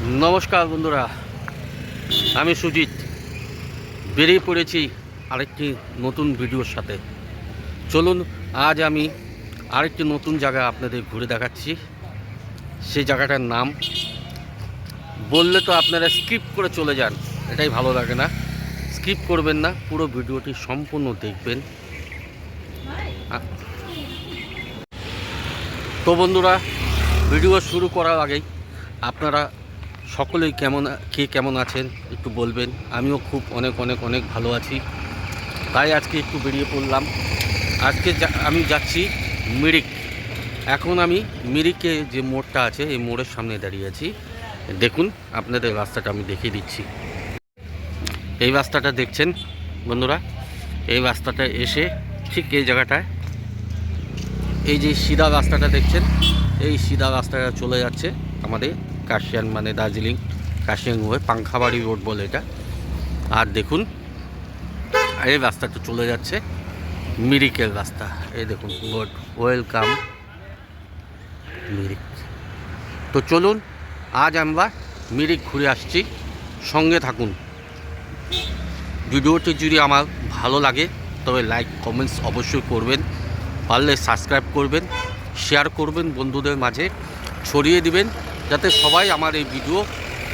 নমস্কার বন্ধুরা, আমি সুজিত। বেরিয়ে পড়েছি আরেকটি নতুন ভিডিওর সাথে। চলুন, আজ আমি আরেকটি নতুন জায়গা আপনাদের ঘুরে দেখাচ্ছি। সেই জায়গাটার নাম, বললে তো আপনারা স্কিপ করে চলে যান, এটাই ভালো লাগে না। স্কিপ করবেন না, পুরো ভিডিওটি সম্পূর্ণ দেখবেন। তো বন্ধুরা, ভিডিও শুরু করার আগেই আপনারা সকলেই কেমন, কে কেমন আছেন একটু বলবেন। আমিও খুব অনেক অনেক অনেক ভালো আছি। তাই আজকে একটু বেরিয়ে পড়লাম। আজকে আমি যাচ্ছি মিরিক। এখন আমি মিরিকে যে মোড়টা আছে, এই মোড়ের সামনে দাঁড়িয়ে আছি। দেখুন, আপনাদের রাস্তাটা আমি দেখিয়ে দিচ্ছি। এই রাস্তাটা দেখছেন বন্ধুরা? এই রাস্তাটা এসে ঠিক এই জায়গাটায় এই যে সিধা রাস্তাটা দেখছেন? এই সিধা রাস্তাটা চলে যাচ্ছে আমাদের কাশিয়ান মানে দার্জিলিং কাশিয়ান হয়ে পাংখাবাড়ি রোড বলে এটা। আর দেখুন, এই রাস্তাটা চলে যাচ্ছে মিরিকের রাস্তা। এই দেখুন বোর্ড ওয়েলকাম। মিরিক। তো চলুন, আজ আমরা মিরিক ঘুরে আসছি, সঙ্গে থাকুন। ভিডিওটি যদি আমার ভালো লাগে, তবে লাইক, কমেন্টস অবশ্যই করবেন। পারলে সাবস্ক্রাইব করবেন, শেয়ার করবেন বন্ধুদের মাঝে, ছড়িয়ে দিবেন। যাতে সবাই আমার এই ভিডিও,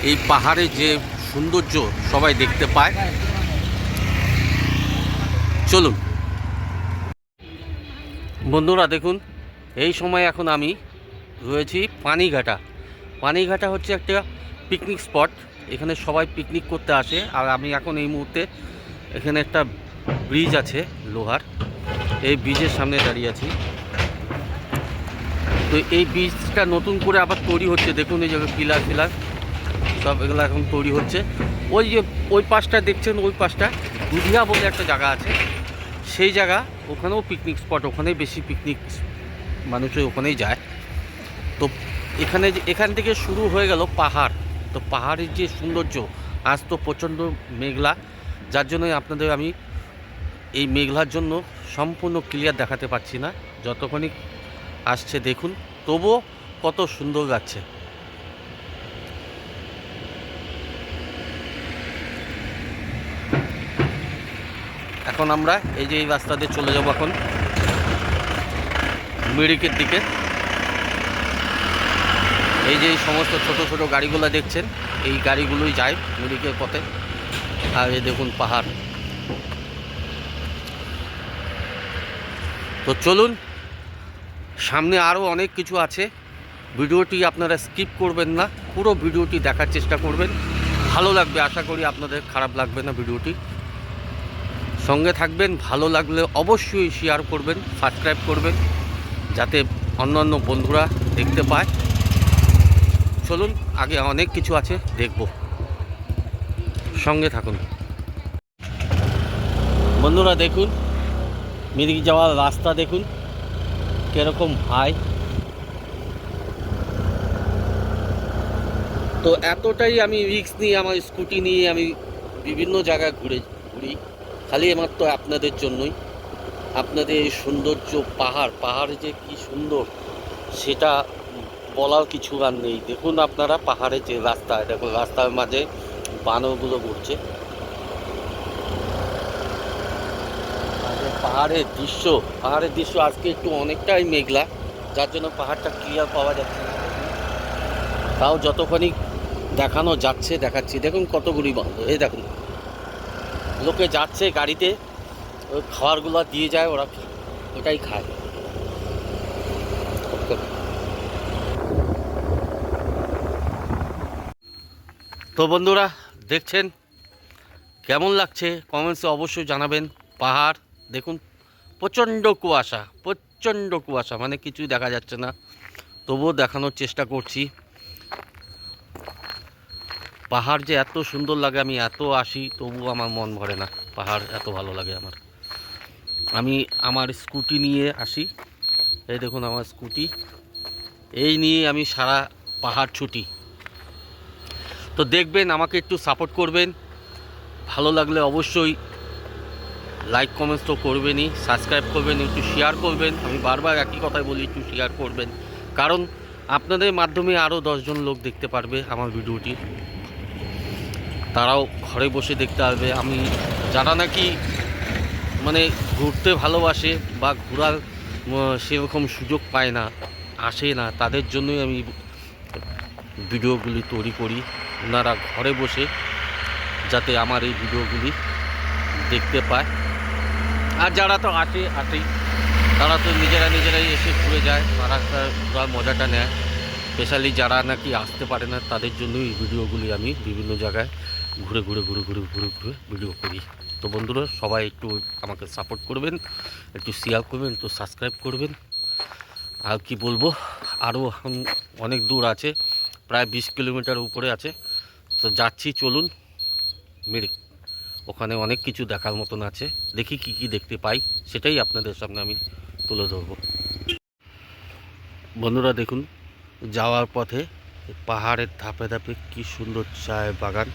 এই পাহাড়ের যে সৌন্দর্য সবাই দেখতে পায়। চলুন। বন্ধুরা দেখুন, এই সময় এখন আমি রয়েছি পানিঘাটা। পানিঘাটা হচ্ছে একটা পিকনিক স্পট এখানে সবাই পিকনিক করতে আসে। আর আমি এখন এই মুহূর্তে এখানে একটা ব্রিজ আছে, লোহার। এই ব্রিজের সামনে দাঁড়িয়ে আছি। তো এই বীজটা নতুন করে আবার তৈরি হচ্ছে। দেখুন এই যে পিলার, ফিলার, সব এগুলো এখন তৈরি হচ্ছে। ওই যে ওই পাশটা দেখছেন, ওই পাশটা দুধিয়া বলে একটা জায়গা আছে। সেই জায়গা ওখানেও পিকনিক স্পট ওখানেই বেশি পিকনিক মানুষে ওখানেই যায়। তো এখানে এখান থেকে শুরু হয়ে গেল পাহাড়। তো পাহাড়ের যে সৌন্দর্য, আজ তো প্রচণ্ড মেঘলা। যার জন্যই আপনাদের আমি এই মেঘলার জন্য সম্পূর্ণ ক্লিয়ার দেখাতে পারছি না। যতক্ষণই আসছে, দেখুন। তবুও কত সুন্দর লাগছে। এখন আমরা এই যে এই রাস্তা দিয়ে চলে যাব এখন। মিরিকের দিকে। এই যে এই সমস্ত ছোট ছোট গাড়িগুলো দেখছেন, এই গাড়িগুলোই যায় মিরিকের পথে। আর এই দেখুন পাহাড়। তো চলুন সামনে আরও অনেক কিছু আছে। ভিডিওটি আপনারা স্কিপ করবেন না। পুরো ভিডিওটি দেখার চেষ্টা করবেন। ভালো লাগবে, আশা করি আপনাদের খারাপ লাগবে না ভিডিওটি। সঙ্গে থাকবেন, ভালো লাগলে অবশ্যই শেয়ার করবেন সাবস্ক্রাইব করবেন, যাতে অন্যান্য বন্ধুরা দেখতে পায়। চলুন, আগে অনেক কিছু আছে, দেখব। সঙ্গে থাকুন। বন্ধুরা দেখুন, মিরিক যাওয়ার রাস্তা দেখুন। কীরকম হাই তো এতটাই আমি রিক্স নিয়ে, আমার স্কুটি নিয়ে আমি বিভিন্ন জায়গায় ঘুরে, ঘুরি। খালি মাত্র আপনাদের জন্যই। আপনাদের এই সৌন্দর্য, পাহাড় পাহাড় যে কি সুন্দর, সেটা বলার কিছু আর নেই। দেখুন আপনারা পাহাড়ে যে রাস্তা, দেখুন রাস্তার মাঝে বানরগুলো ঘুরছে আর যে পাহাড়ের দৃশ্য পাহাড়ের দৃশ্য আজকে একটু অনেকটাই মেঘলা, যার জন্য পাহাড়টা ক্লিয়ার পাওয়া যাচ্ছে না। তাও যতখানি দেখানো যাচ্ছে, দেখাচ্ছি। দেখুন কতগুলি বন্ধ এই দেখুন। লোকে যাচ্ছে গাড়িতে, ওই খাবারগুলো দিয়ে যায় ওরা ওটাই খায়। তো বন্ধুরা, দেখছেন? কেমন লাগছে? কমেন্টসে অবশ্যই জানাবেন। পাহাড় দেখুন, প্রচণ্ড কুয়াশা প্রচণ্ড কুয়াশা মানে কিছুই দেখা যাচ্ছে না। তবুও দেখানোর চেষ্টা করছি। পাহাড় যে এত সুন্দর লাগে, আমি এত আসি, তবুও আমার মন ভরে না। পাহাড় এত ভালো লাগে আমার। আমি আমার স্কুটি নিয়ে আসি। এই দেখুন আমার স্কুটি। এই নিয়ে আমি সারা পাহাড় ছুটি। তো দেখবেন, আমাকে একটু সাপোর্ট করবেন। ভালো লাগলে অবশ্যই লাইক কমেন্টস তো করবেনই সাবস্ক্রাইব করবেন, একটু শেয়ার করবেন। আমি বারবার একই কথাই বলি, একটু শেয়ার করবেন। কারণ আপনাদের মাধ্যমে আরও দশজন লোক দেখতে পারবে আমার ভিডিওটি। তারাও ঘরে বসে দেখতে পারবে। আমি যারা নাকি মানে ঘুরতে ভালোবাসে বা ঘোরার সেরকম সুযোগ পায় না, আসে না, তাদের জন্যই আমি ভিডিওগুলি তৈরি করি। ওনারা ঘরে বসে যাতে আমার এই ভিডিওগুলি দেখতে পায়। আর যারা তো আসে আসেই তারা তো নিজেরা নিজেরাই এসে ঘুরে যায়, তারা ঘোরার মজাটা নেয়। স্পেশালি যারা নাকি আসতে পারে না, তাদের জন্যই ভিডিওগুলি আমি বিভিন্ন জায়গায় ঘুরে ঘুরে ঘুরে ঘুরে ঘুরে ঘুরে ভিডিও করি। তো বন্ধুরা, সবাই একটু আমাকে সাপোর্ট করবেন, একটু শেয়ার করবেন, একটু সাবস্ক্রাইব করবেন। আর কি বলব আরও অনেক দূর আছে, প্রায় বিশ কিলোমিটার উপরে আছে। তো যাচ্ছি, চলুন, মিরিক। ওখানে অনেক কিছু দেখার মতন আছে। দেখি কি কি দেখতে পাই, সেটাই আপনাদের সামনে আমি তুলে ধরবো। বন্ধুরা দেখুন, যাওয়ার পথে পাহাড়ের ধাপে ধাপে কি সুন্দর চায় বাগান।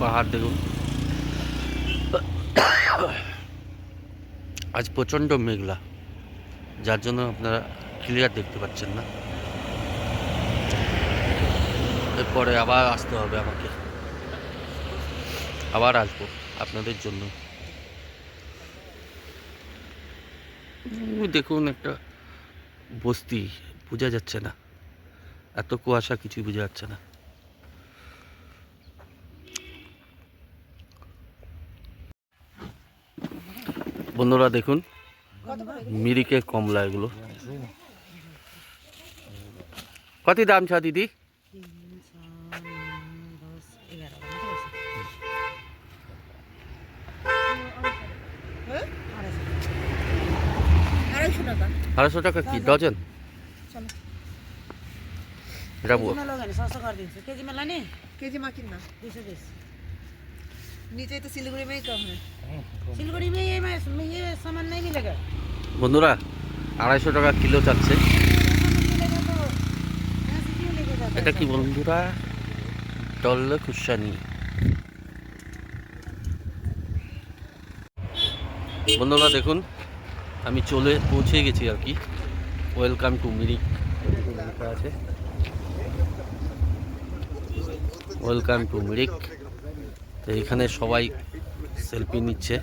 পাহাড় দেখুন। আজ প্রচণ্ড মেঘলা, যার জন্য আপনারা ক্লিয়ার দেখতে পাচ্ছেন না। এরপরে আবার আসতে হবে আমাকে। আবার আসব আপনাদের জন্য। দেখুন একটা বস্তি, বোঝা যাচ্ছে না। এত কুয়াশা, কিছুই বোঝা যাচ্ছে না। বন্ধুরা, দেখুন, মিরিকের কমলা এগুলো। কত দাম ছ দিদি? আড়াইশো টাকা আড়াইশো টাকা কি ডজন चलो এটা केजी বো- में लोगे ना सौ सौ कर दीजिए केजी में लाने केजी में कितना दो सौ बीस नीचे तो सिलीगुड़ी में ही कम है सिलगुड़ी में ये मैं में ये सामान नहीं मिलेगा বন্ধুরা আড়াইশো টাকা কিলো চাচ্ছে सामान मिलेगा तो यहाँ से क्यों लेके जाते এটা हैं কি सब? বন্ধুরা ডল্লে কুসানি বন্ধুরা দেখুন আমি চলে পৌঁছে গেছি আর কি। ওয়েলকাম টু মিরিক আছে ওয়েলকাম টু মিরিক তো এখানে সবাই সেলফি নিচ্ছে।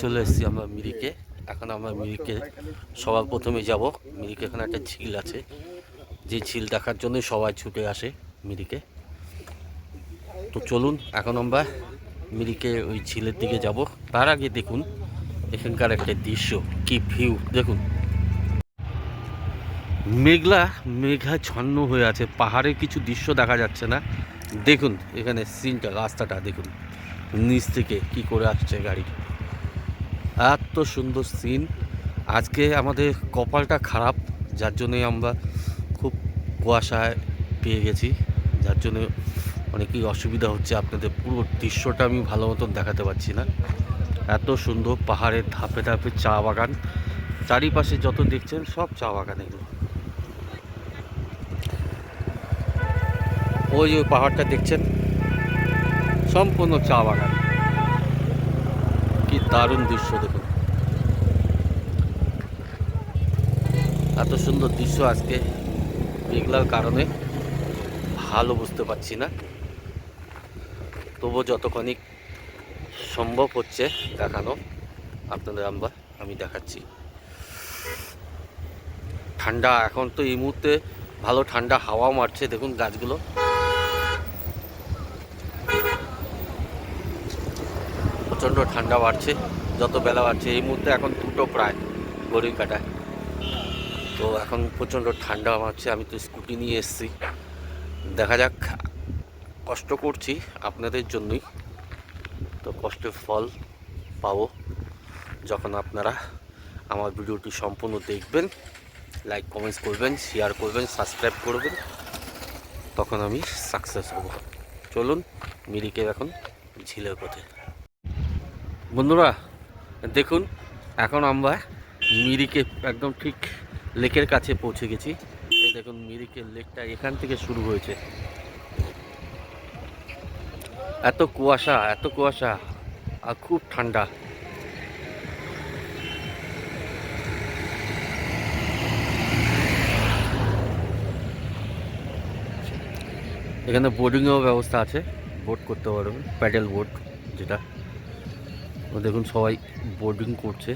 চলে এসেছি আমরা মিরিকে এখন আমরা মিরিকে সবার প্রথমে যাব। মিরিকে এখানে একটা ঝিল আছে। যে ঝিল দেখার জন্য সবাই ছুটে আসে মিরিকে। তো চলুন, এখন আমরা মিরিকে ওই ঝিলের দিকে যাব। তার আগে দেখুন, এখানকার একটা দৃশ্য, কি ভিউ দেখুন। মেঘলা মেঘা ছন্ন হয়ে আছে। পাহাড়ের কিছু দৃশ্য দেখা যাচ্ছে না। দেখুন, এখানে সিনটা, রাস্তাটা, দেখুন। নিচ থেকে কি করে আসছে গাড়ি। এত সুন্দর সিন আজকে আমাদের কপালটা খারাপ, যার জন্যই আমরা খুব কুয়াশায় পেয়ে গেছি। যার জন্য অনেকই অসুবিধা হচ্ছে, আপনাদের পুরো দৃশ্যটা আমি ভালো মতন দেখাতে পারছি না। এত সুন্দর পাহাড়ের ধাপে ধাপে চা বাগান। চারিপাশে যত দেখছেন, সব চা বাগান এগুলো। ওই যে পাহাড়টা দেখছেন, সম্পূর্ণ চা বাগান। কি দারুণ দৃশ্য দেখুন। এত সুন্দর দৃশ্য আজকে মেঘলার কারণে ভালো বুঝতে পারছি না। তবু যতক্ষণই সম্ভব হচ্ছে দেখানো, আপনাদের আমরা, আমি দেখাচ্ছি। ঠান্ডা, এখন তো এই মুহূর্তে ভালো ঠান্ডা হাওয়া মারছে, দেখুন গাছগুলো। প্রচণ্ড ঠান্ডা বাড়ছে, যত বেলা বাড়ছে, এই মুহূর্তে এখন দুটো প্রায় ঘড়ির কাটায়। তো এখন প্রচণ্ড ঠান্ডা মারছে আমি তো স্কুটি নিয়ে এসেছি। দেখা যাক, কষ্ট করছি আপনাদের জন্যই। তো কষ্টের ফল পাবো যখন আপনারা আমার ভিডিওটি সম্পূর্ণ দেখবেন, লাইক, কমেন্টস করবেন, শেয়ার করবেন, সাবস্ক্রাইব করবেন, তখন আমি সাকসেস হব। চলুন মিরিকে এখন ঝিলের পথে। বন্ধুরা, দেখুন, এখন আমরা মিরিকে একদম ঠিক লেকের কাছে পৌঁছে গেছি। এই দেখুন মিরিকের লেকটা এখান থেকে শুরু হয়েছে। এত কুয়াশা এত কুয়াশা, আর খুব ঠান্ডা। এখানে বোর্ডিংয়েরও ব্যবস্থা আছে। বোট করতে পারবেন প্যাডেল বোট যেটা। ও দেখুন সবাই বোর্ডিং করছে।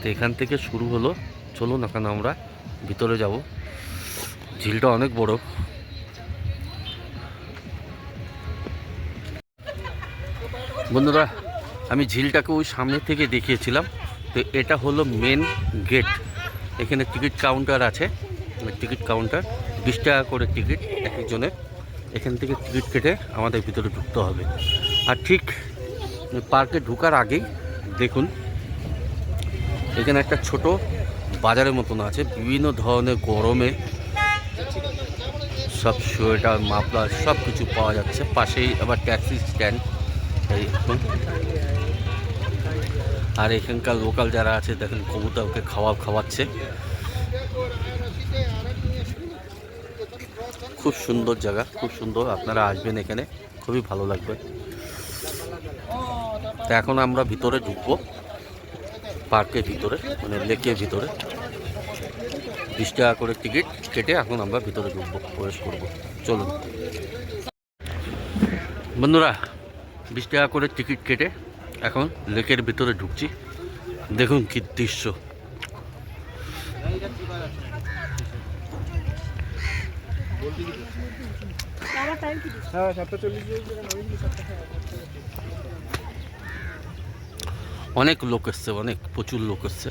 তো এখান থেকে শুরু হলো। চলুন এখন আমরা ভিতরে যাব। ঝিলটা অনেক বড়। বন্ধুরা, আমি ঝিলটাকে ওই সামনে থেকে দেখিয়েছিলাম। তো এটা হলো মেন গেট এখানে টিকিট কাউন্টার আছে। টিকিট কাউন্টার বিশ টাকা করে টিকিট এক একজনের। এখান থেকে টিকিট কেটে আমাদের ভিতরে ঢুকতে হবে। আর ঠিক পার্কে ঢোকার আগেই দেখুন, এখানে একটা ছোট বাজারের মতন আছে, বিভিন্ন ধরনের গরমে সব সোয়েটার, মাফলার সব কিছু পাওয়া যাচ্ছে। পাশেই আবার ট্যাক্সি স্ট্যান্ড। এই দেখুন। আর এখানকার লোকাল যারা আছে, দেখেন কবুতরকে খাওয়া, খাওয়াচ্ছে। খুব সুন্দর জায়গা, খুব সুন্দর। আপনারা আসবেন এখানে, খুবই ভালো লাগবে। তো এখন আমরা ভিতরে ঢুকবো পার্কের ভিতরে মানে লেকের ভিতরে। বিশ টাকা করে টিকিট কেটে এখন আমরা ভিতরে ঢুকবো প্রবেশ করব। চলুন। বন্ধুরা বিশ টাকা করে টিকিট কেটে এখন লেকের ভিতরে ঢুকছি। দেখুন কি দৃশ্য। টাইম কি হ্যাঁ সাতটা চল্লিশ অনেক লোক এসছে, অনেক, প্রচুর লোক এসছে।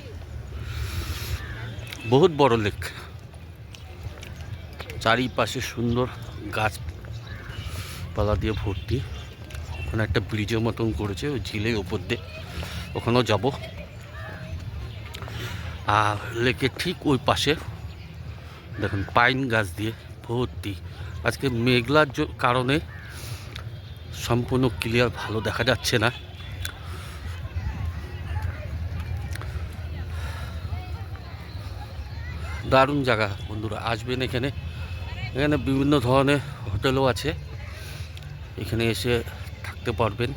বহুত বড় লেক চারিপাশে সুন্দর গাছপালা দিয়ে ভর্তি। ওখানে একটা ব্রিজের মতন করেছে, ওই ঝিলের ওপর দিয়ে। ওখানেও যাব। আর লেকের ঠিক ওই পাশে, দেখুন পাইন গাছ দিয়ে ভর্তি। আজকে মেঘলার কারণে সম্পূর্ণ ক্লিয়ার ভালো দেখা যাচ্ছে না। দারুণ জায়গা বন্ধুরা, আসবেন এখানে। এখানে বিভিন্ন ধরনের হোটেলও আছে। এখানে এসে থাকতে পারবেন।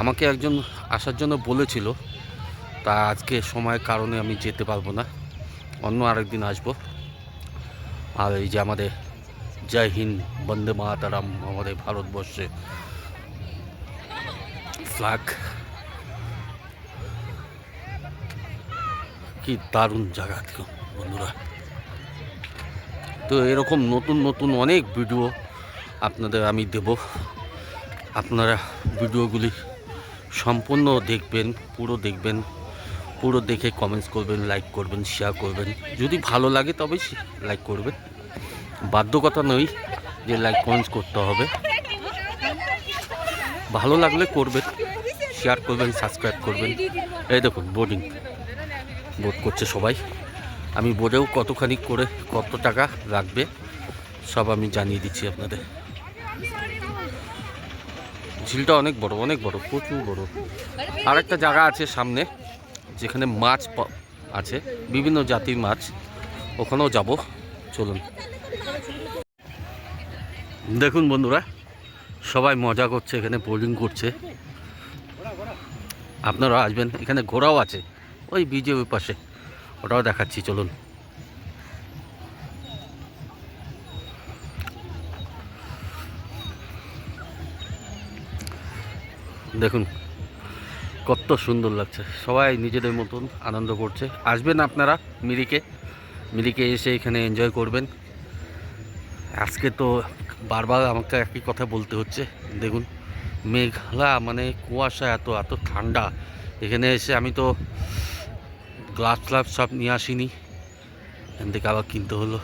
আমাকে একজন আসার জন্য বলেছিল, তা আজকে সময়ের কারণে আমি যেতে পারব না। অন্য আরেকদিন আসব। আর এই যে আমাদের জয় হিন্দ, বন্দে মাতারাম, আমাদের ভারতবর্ষে ফ্ল্যাগ কি দারুণ জায়গা দেখুন। বন্ধুরা। তো এরকম নতুন নতুন অনেক ভিডিও আপনাদের আমি দেব। আপনারা ভিডিওগুলি সম্পূর্ণ দেখবেন, পুরো দেখবেন, পুরো দেখে কমেন্টস করবেন লাইক করবেন শেয়ার করবেন। যদি ভালো লাগে তবেই লাইক করবেন। বাধ্যকতা নয় যে লাইক কমেন্টস করতে হবে। ভালো লাগলে করবেন শেয়ার করবেন সাবস্ক্রাইব করবেন। এই দেখুন বোর্ডিং বোট করছে সবাই। আমি বলেও কতখানি করে কত টাকা লাগবে, সব আমি জানিয়ে দিচ্ছি আপনাদের। ঝিলটা অনেক বড় অনেক বড়, প্রচুর বড়। আর একটা জায়গা আছে সামনে, যেখানে মাছ আছে, বিভিন্ন জাতির মাছ। ওখানেও যাব, চলুন। দেখুন বন্ধুরা, সবাই মজা করছে, এখানে বোলিং করছে। আপনারা আসবেন, এখানে ঘোড়াও আছে, ওই বিজে ওই পাশে। ওটাও দেখাচ্ছি, চলুন। দেখুন, কত সুন্দর লাগছে। সবাই নিজেদের মতন আনন্দ করছে। আসবেন আপনারা মিরিকে। মিরিকে এসে এখানে এনজয় করবেন। আজকে তো বারবার আমাকে একই কথা বলতে হচ্ছে। দেখুন, মেঘলা মানে কুয়াশা এত এত ঠান্ডা। এখানে এসে আমি তো গ্লাভস ফ্লাভস সব নিয়ে আসিনি। এখান থেকে আবার কিনতে হলো।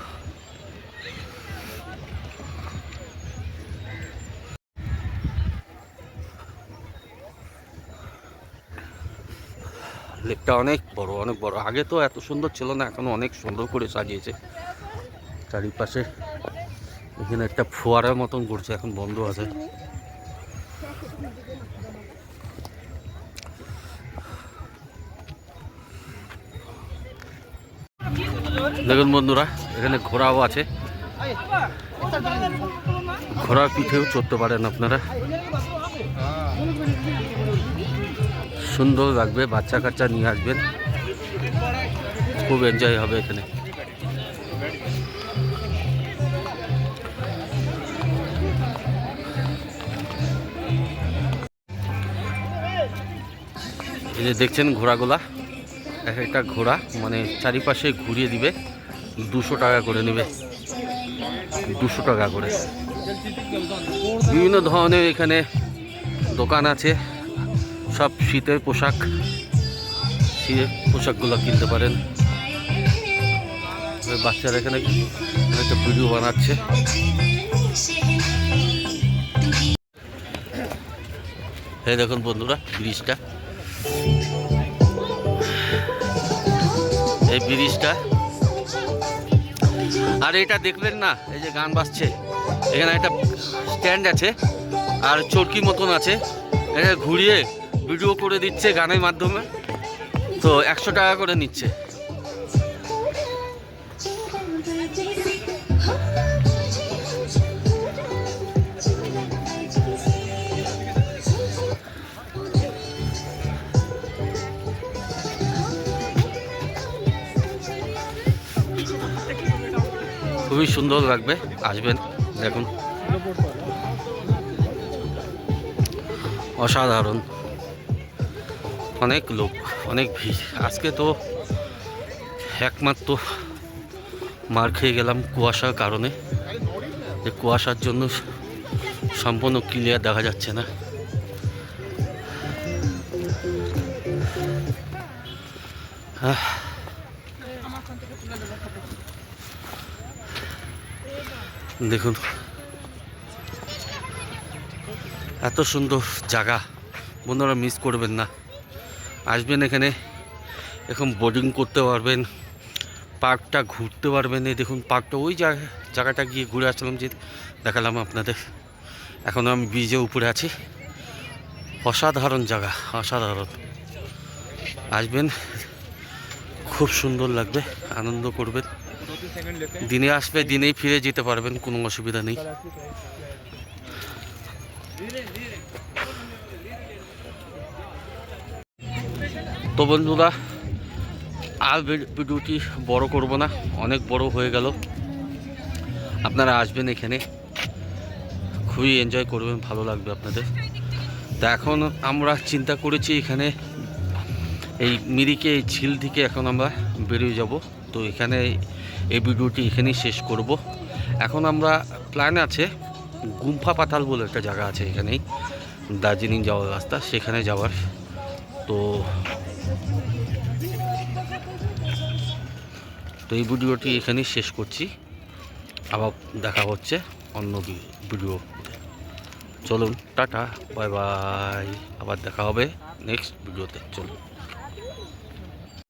লেকটা অনেক বড় অনেক বড়। আগে তো এত সুন্দর ছিল না, এখন অনেক সুন্দর করে সাজিয়েছে। চারিপাশে এখানে একটা ফোয়ারার মতন করছে এখন বন্ধ আছে। দেখুন বন্ধুরা, এখানে ঘোড়াও আছে। ঘোড়ার পিঠেও চড়তে পারেন আপনারা। সুন্দর লাগবে, বাচ্চা কাচ্চা নিয়ে আসবেন। খুব এনজয় হবে এখানে। এই যে দেখছেন ঘোড়াগুলা, এক একটা ঘোড়া মানে চারিপাশে ঘুরিয়ে দিবে। দুশো টাকা করে নেবে। দুশো টাকা করে। বিভিন্ন ধরনের এখানে দোকান আছে। সব শীতের পোশাক। শীতের পোশাকগুলো কিনতে পারেন। বাচ্চারা এখানে একটা ভিডিও বানাচ্ছে। এই দেখুন বন্ধুরা, ব্রিজটা। এই ব্রিজটা আর এটা দেখবেন না, এই যে গান বাজছে। এখানে একটা স্ট্যান্ড আছে, আর চরকি মতন আছে। এটা ঘুরিয়ে ভিডিও করে দিচ্ছে গানের মাধ্যমে। তো একশো টাকা করে নিচ্ছে। খুবই সুন্দর লাগবে, আসবেন, দেখুন। অসাধারণ। অনেক লোক, অনেক ভিড়। আজকে তো একমাত্র মার খেয়ে গেলাম কুয়াশার কারণে। যে কুয়াশার জন্য সম্পূর্ণ ক্লিয়ার দেখা যাচ্ছে না। আহ। দেখুন। এত সুন্দর জায়গা। বন্ধুরা মিস করবেন না। আসবেন এখানে। এখন বোর্ডিং করতে পারবেন। পার্কটা ঘুরতে পারবেন। এই দেখুন, পার্কটা ওই জায়গা, জায়গাটা গিয়ে ঘুরে আসলাম যে দেখালাম আপনাদের। এখন আমি ব্রিজে উপরে আছি। অসাধারণ জায়গা, অসাধারণ। আসবেন। খুব সুন্দর লাগবে, আনন্দ করবেন। দিনে আসবে, দিনেই ফিরে যেতে পারবেন, কোনো অসুবিধা নেই। তো বন্ধুরা, আর ভিডিওটি বড় করব না, অনেক বড় হয়ে গেল। আপনারা আসবেন এখানে, খুবই এনজয় করবেন, ভালো লাগবে আপনাদের। তা এখন আমরা চিন্তা করেছি এখানে, এই মিরিকে এই ঝিল থেকে এখন আমরা বেরিয়ে যাব। তো এখানে এই ভিডিওটি এখানেই শেষ করব। এখন আমরা প্ল্যান আছে গুম্ফা পাতাল বলে একটা জায়গা আছে এখানেই। দার্জিলিং যাওয়ার রাস্তা, সেখানে যাওয়ার। তো তো এই ভিডিওটি এখানেই শেষ করছি। আবার দেখা হচ্ছে অন্য ভিডিও চলুন, টাটা, বাই বাই। আবার দেখা হবে নেক্সট ভিডিওতে। চলুন।